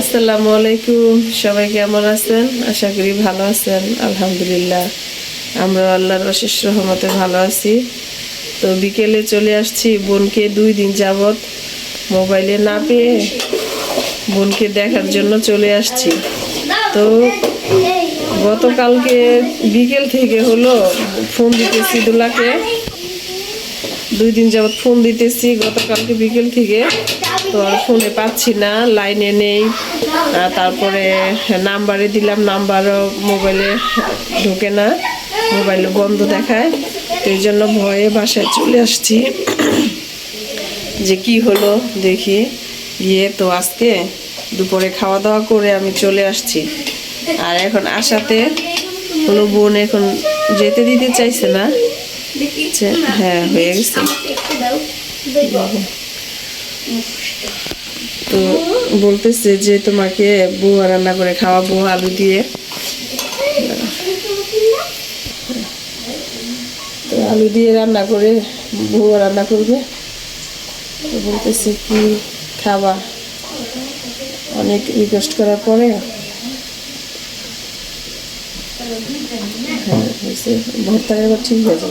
আসসালামু আলাইকুম। সবাই কেমন আছেন? আশা করি ভালো আছেন। আলহামদুলিল্লাহ। আমরা আল্লাহর অশেষ রহমতে ভালো আছি। তো বিকেলে চলে আসছি বোনকে দুই দিন যাবত মোবাইলে না পেয়ে বোনকে দেখার জন্য চলে আসছি। তো গতকালকে বিকেল থেকে হলো ফোন দিতেছি দুলাকে। দুই দিন যাবৎ ফোন দিতেছি। গতকালকে বিকেল থেকে তো আর ফোনে পাচ্ছি না লাইনে নেই। তারপরে নাম্বারে দিলাম, নাম্বারও মোবাইলে ঢোকে না মোবাইলে বন্ধ দেখায়। তো এই জন্য ভয়ে বাসায় চলে আসছি। যে কি হলো দেখি। গিয়ে তো আজকে দুপুরে খাওয়া দাওয়া করে আমি চলে আসছি। আর এখন আসাতে কোনো বোন এখন যেতে দিতে চাইছে না। হ্যাঁ হয়ে গেছে। তো বলতেছে যে তোমাকে বুয়া রান্না করে খাওয়াবো আলু দিয়ে। তো আলু দিয়ে রান্না করে বুয়া রান্না করবে। তো বলতেছে কি খাবা? অনেক রিকোয়েস্ট করার পরে। হ্যাঁ ভর্তা এবার ঠিক যাবে।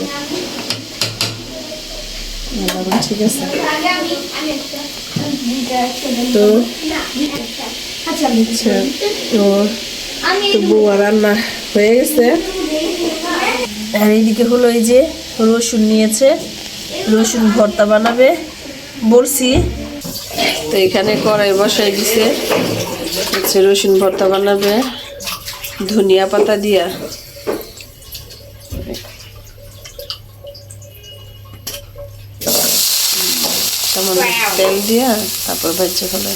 আছে। তো আচ্ছা তো রান্না হয়ে গেছে। আর এইদিকে হলো যে রসুন নিয়েছে, রসুন ভর্তা বানাবে বলছি তো এখানে কড়াই বসাই দিছে রসুন ভর্তা বানাবে, ধনিয়া পাতা দিয়া। তেল দিয়া তারপর বাচ্চা ফেলে।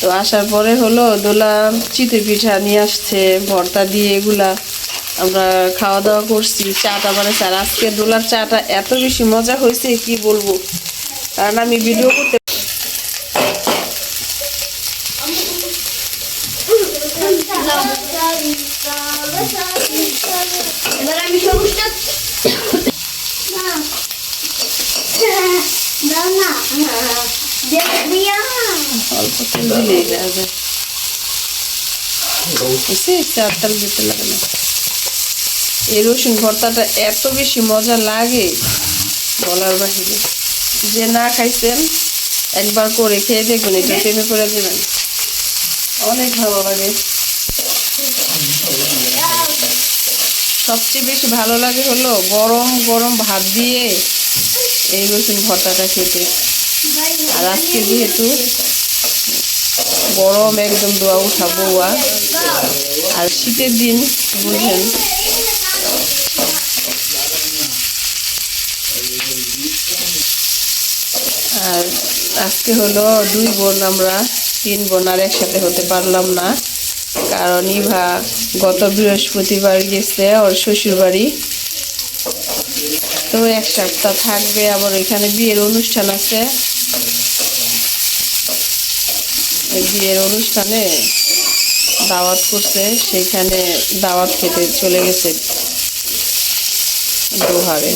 তো আসার পরে হলো দোলা চিতে পিঠা নিয়ে আসছে ভর্তা দিয়ে এগুলা আমরা খাওয়া দাওয়া করছি। চাটা বানাইছে আর আজকে দোলার চাটা এত বেশি মজা হয়েছে কি বলব? কারণ আমি ভিডিও করতে এবার আমি সবুজটা দাও না দেখবি অল্প তেল চার তেল দিতে লাগে না। এই রসুন ভর্তাটা এত বেশি মজা লাগে বলার বাহিরে। যে না খাইছেন একবার করে খেয়ে দেখবেন এটা প্রেমে করে দেবেন অনেক ভালো লাগে। সবচেয়ে বেশি ভালো লাগে হলো গরম গরম ভাত দিয়ে এই রসুন ভর্তাটা খেতে। আর আজকে যেহেতু গরম একদম দোয়া উঠা আর শীতের দিন, বুঝলেন? আর আজকে হলো দুই বোন, আমরা তিন বোন আর একসাথে হতে পারলাম না। কারণ ইভা গত বৃহস্পতিবার গেছে, ওর শ্বশুর বাড়ি তো এক সপ্তাহ থাকবে, আবার এখানে বিয়ের অনুষ্ঠান আছে। ওই বিয়ের অনুষ্ঠানে দাওয়াত করছে সেখানে দাওয়াত খেতে চলে গেছে দোহারে।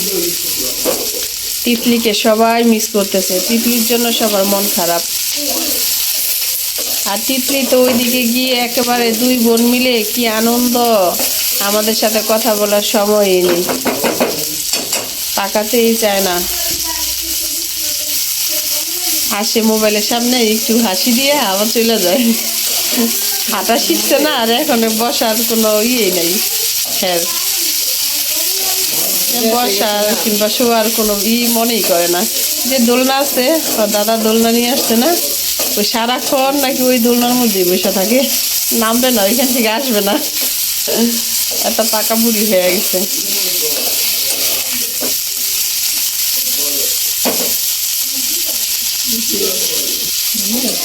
তিতলিকে সবাই মিস করতেছে। তিতলির জন্য সবার মন খারাপ। আর তিতলি তো ওইদিকে গিয়ে একেবারে দুই বোন মিলে কি আনন্দ, আমাদের সাথে কথা বলার সময়ই নেই। তাকাতেই চায় না। আসে মোবাইলের সামনে একটু হাসি দিয়ে আবার চলে যায়। হাঁটা শিখছে না, আর এখন বসার কোনো ইয়ে নেই। হ্যাঁ। বসার কিংবা শোয়ার কোনো ই মনেই করে না। যে দোলনা আছে দাদা দোলনা নিয়ে আসছে না, ওই সারাক্ষণ নাকি ওই দোলনার মধ্যেই বসে থাকে। নামবে না, ওইখান থেকে আসবে না। এত পাকা বুড়ি হয়ে গেছে।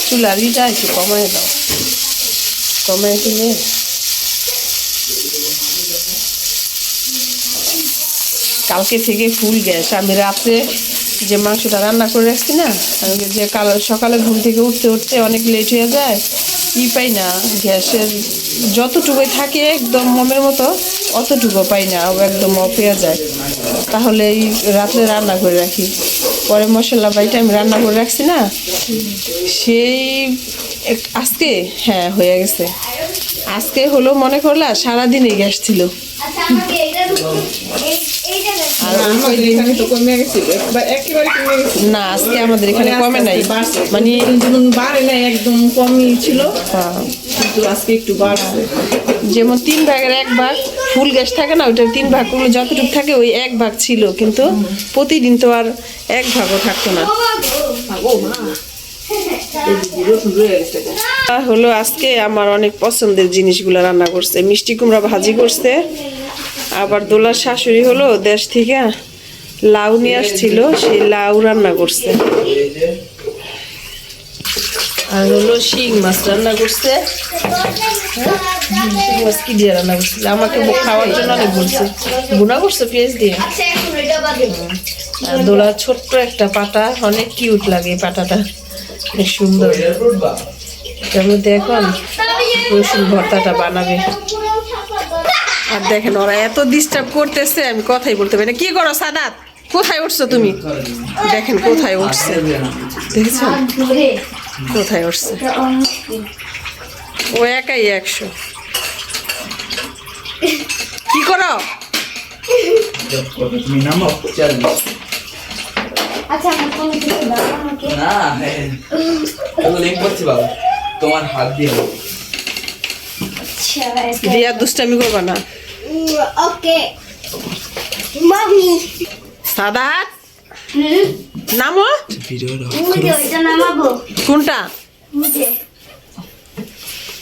চুলার ইটা একটু দাও। কমায় দিলে কালকে থেকে ফুল গ্যাস। আমি রাত্রে যে মাংসটা রান্না করে রাখছি না যে কাল সকালে ঘুম থেকে উঠতে উঠতে অনেক লেট হয়ে যায় ই পাই না? গ্যাসের যতটুকুই থাকে একদম মমের মতো, অতটুকু পাই না একদম অফ হয়ে যায়। তাহলে এই রাত্রে রান্না করে রাখি। পরে মশলা বাইটা আমি রান্না করে রাখছি না সেই আজকে হ্যাঁ হয়ে গেছে। আজকে হলো মনে করলা সারাদিনই গ্যাস ছিল। না আজকে আমাদের এখানে কমে নাই। মানে বাড়ে নাই একদম কমই ছিল। হ্যাঁ, কিন্তু আজকে একটু বাড়ছে। যেমন তিন ভাগের এক ভাগ ফুল গ্যাস থাকে না, ওইটার তিন ভাগ ওগুলো যতটুকু থাকে ওই এক ভাগ ছিল, কিন্তু প্রতিদিন তো আর এক ভাগও থাকতো না। হলো আজকে আমার অনেক পছন্দের জিনিসগুলো রান্না করছে। মিষ্টি কুমড়া ভাজি করছে, আবার দোলার শাশুড়ি হলো দেশ থেকে লাউ নিয়ে আসছিল, সেই লাউ রান্না করছে। আর হলো শিং মাছ রান্না করছে। শিং মাছ কি দিয়ে রান্না করছে? আমাকে খাওয়ার জন্য অনেক বলছে। গুণা করছে পেঁয়াজ দিয়ে। আচ্ছা দোলার ছোট্ট একটা পাটা অনেক কিউট লাগে পাটাটা বেশ সুন্দর। এটার মধ্যে এখন রসুন ভর্তাটা বানাবে। আর দেখেন ওরা এত ডিস্টার্ব করতেছে আমি কথাই বলতে পারি না। কি করো সাদাত? কোথায় উঠছো তুমি? দেখেন কোথায় উঠছে। দেখেছেন ধরে কোথায় উঠছে? ও একাই একশো। কি করো? আচ্ছা বাবু। তোমার হাত দিয়ে। হোক। দিয়া দুষ্টামি করবা না। ওকে। মামি। সাদাত? হুম? নামো কোনটা?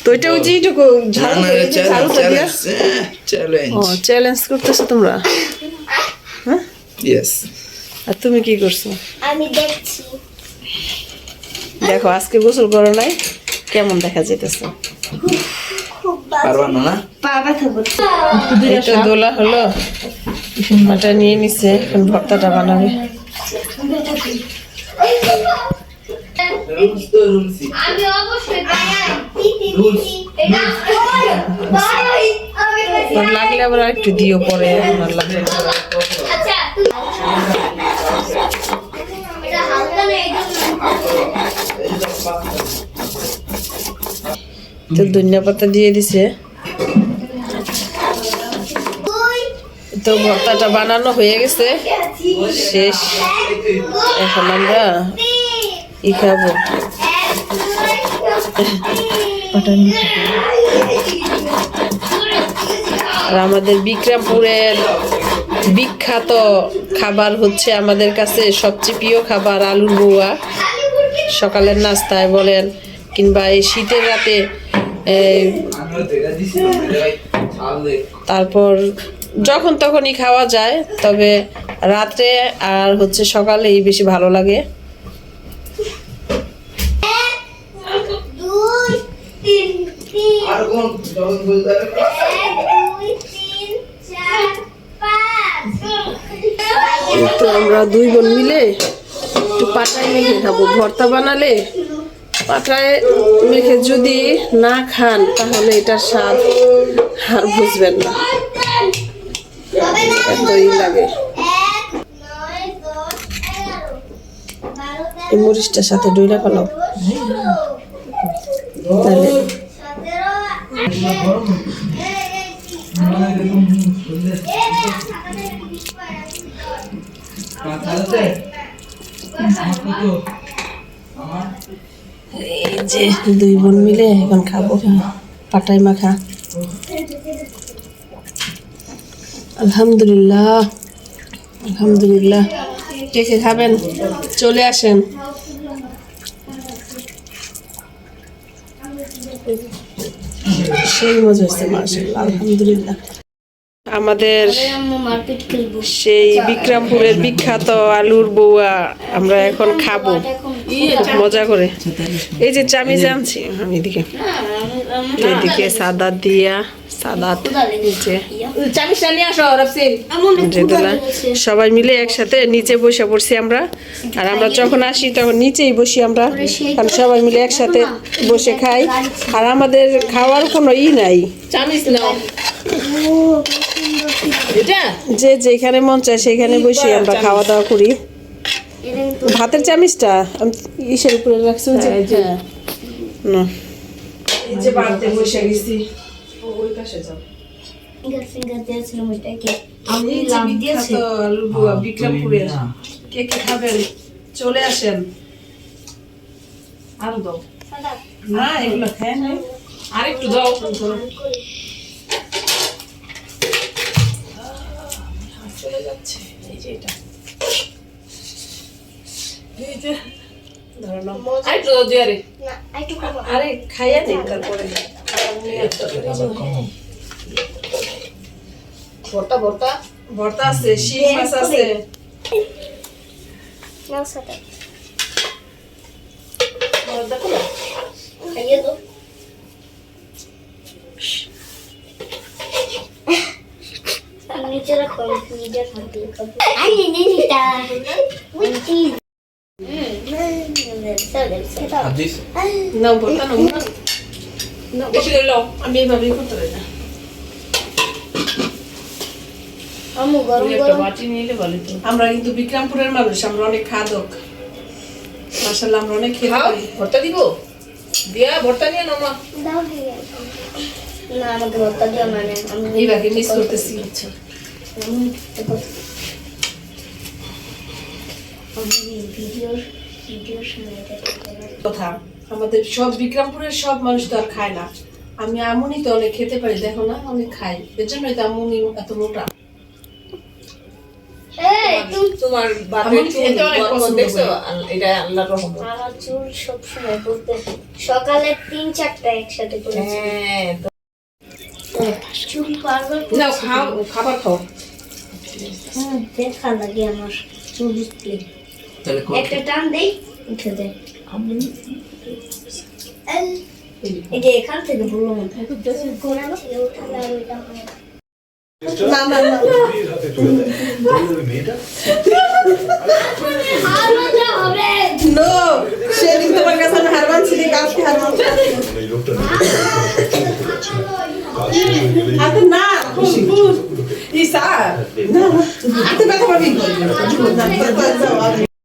তো এটা ওই চ্যালেঞ্জ করতেছো তোমরা? হ্যাঁ? ইয়েস আর তুমি কি করছ? আমি দেখছি। দেখো আজকে গোসল করো নাই কেমন দেখা যেতেছে পারবা না তো দোলা হলো মাটা নিয়ে নিছে এখন ভর্তাটা বানাবে। রুলস তো রুলসই আমি অবশ্যই এটা আমি লাগলে আবার একটু দিও পরে আমার আচ্ছা এটা হালকা না এই তো ধনিয়া পাতা দিয়ে দিছে। তো ভর্তাটা বানানো হয়ে গেছে। শেষ। এখন আমরা ই খাব আর আমাদের বিক্রমপুরের বিখ্যাত খাবার হচ্ছে আমাদের কাছে সবচেয়ে প্রিয় খাবার আলুর বউয়া সকালের নাস্তায় বলেন কিংবা এই শীতের রাতে তারপর যখন তখনই খাওয়া যায় তবে রাত্রে আর হচ্ছে সকালেই বেশি ভালো লাগে দুই তিন তিন আর কোন যখন বলতে তো আমরা দুই বোন মিলে একটু পাটায় মেখে খাব। ভর্তা বানালে পাটায় মেখে যদি না খান, তাহলে এটার স্বাদ আর বুঝবেন না। এতই লাগে। এই মরিচটার সাথে ডইলা তেরো তাহলে যে দুই বোন মিলে এখন খাব পাটাই মাখা। আলহামদুলিল্লাহ আলহামদুলিল্লাহ। কে কে খাবেন? চলে আসেন। সেই মজা হচ্ছে মাশাআল্লাহ আলহামদুলিল্লাহ। আমাদের সেই বিক্রমপুরের বিখ্যাত আলুর বউয়া আমরা এখন খাব। মজা করে। এই যে চামি জানছি আমি এদিকে এদিকে সাদা দিয়া নিচে। সবাই মিলে একসাথে নিচে বসে পড়ছি আমরা। আর আমরা যখন আসি তখন নিচেই বসি আমরা। কারণ সবাই মিলে একসাথে বসে খাই। আর আমাদের খাওয়ার কোনো ই নাই। চামিচ নাও। এটা? যে যেখানে মন চায় সেখানে বসে আমরা খাওয়া দাওয়া করি। ভাতের চামিচটা? আমি ইসের উপরে রাখছি যে। হ্যাঁ। হ্যাঁ। না। এই যে বাড়িতে বসে গেছি। ওই পাশে যাও ফিঙ্গার ফিঙ্গার দিয়েছিলাম ওইটাকে আমি যে লাভ বিখ্যাত দিয়েছে আলু বুয়া বিক্রমপুরের কে কে খাবেন? চলে আসেন। আরও দাও। না এগুলো খেয়ে আর একটু দাও। চলে যাচ্ছে এই যে এটা এই যে ধরো নাও। আর একটু দাও দিয়ে আরে খাইয়া নেই তারপরে। ভর্তা ভর্তা। ভর্তা আছে শিং মাছ আছে। নাও ভর্তা করো খাইয়ে দাও নিচে রাখো নিজের হাত দিয়ে খাব আই নে নিতা উইটি হাত দিস নাও আমি এইভাবেই করতে পারি না আমু গরম দুই একটা গরম বাটি নিলে ভালো তো আমরা কিন্তু বিক্রমপুরের মানুষ আমরা অনেক খাদক মাশাআল্লাহ আমরা অনেক খেতে পারি ভর্তা দিব দিয়া ভর্তা নিয়ে নাও না দাও না আমাকে বত্তা দিও মানে আমি এইভাবে মিস করতেছি। ভিডিও ভিডিওর সময় এটা করতে পারি। কথা আমাদের সব বিক্রমপুরের সব মানুষ তো আর খায় না। আমি আমুনি তো অনেক খেতে পারি দেখো না অনেক খাই। এর জন্যই তো আমুনি এত মোটা। তোমার বাপের চুল খেতে অনেক বড় বড় পছন্দ দেখছ? এটা আল্লাহর রহমত। আমার চুল সবসময় বলতে সকালে তিন চারটা একসাথে করেছি। হ্যাঁ চুল পারবার না খাও খাবার খাও। দেখা লাগে আমার চুল উঠলে একটা টান দেই উঠে দেয় এই যে এখান থেকে বললাম। না। না না না আর ওটা হবে নো সেদিন তোমার কাছে আমি হার মানছি কালকে হার মানছি হাতে না ইসা না হাতে ব্যথা পাবি না যাও, আমি